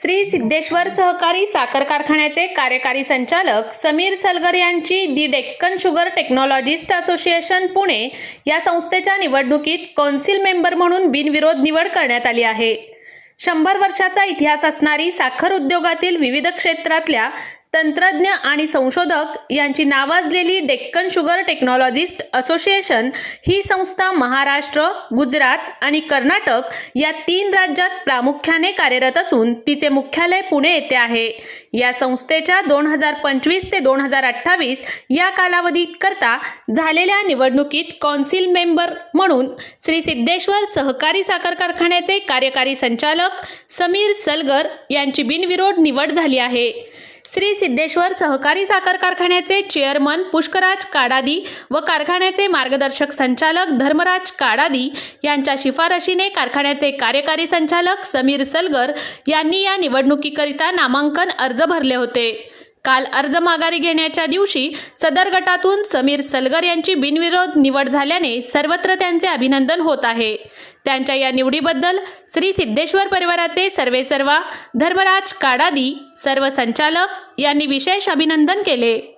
श्री सिद्धेश्वर सहकारी साखर कारखान्याचे कार्यकारी संचालक समीर सलगर यांची the Deccan sugar technologist association Pune या संस्थेच्या निवडणुकीत कौन्सिल मेंबर म्हणून बिनविरोध निवड करण्यात आली आहे. शंभर वर्षाचा इतिहास असणारी साखर उद्योगातील विविध क्षेत्रातल्या तंत्रज्ञ आणि संशोधक यांची नावाजलेली डेक्कन शुगर टेक्नॉलॉजिस्ट असोसिएशन ही संस्था महाराष्ट्र गुजरात आणि कर्नाटक या तीन राज्यात प्रामुख्याने कार्यरत असून तिचे मुख्यालय पुणे येथे आहे. या संस्थेच्या दोन हजार पंचवीस ते दोन हजार अठ्ठावीस या कालावधीत करता झालेल्या निवडणुकीत कौन्सिल मेंबर म्हणून श्री सिद्धेश्वर सहकारी साखर कारखान्याचे कार्यकारी संचालक समीर सलगर यांची बिनविरोध निवड झाली आहे. श्री सिद्धेश्वर सहकारी साखर कारखान्याचे चेअरमन पुष्कराज काडादी व कारखान्याचे मार्गदर्शक संचालक धर्मराज काडादी यांच्या शिफारशीने कारखान्याचे कार्यकारी संचालक समीर सलगर यांनी या निवडणुकीकरिता नामांकन अर्ज भरले होते. काल अर्ज माघारी घेण्याच्या दिवशी सदर गटातून समीर सलगर यांची बिनविरोध निवड झाल्याने सर्वत्र त्यांचे अभिनंदन होत आहे. त्यांच्या या निवडीबद्दल श्री सिद्धेश्वर परिवाराचे सर्वेसर्वा धर्मराज काडादी सर्व संचालक यांनी विशेष अभिनंदन केले.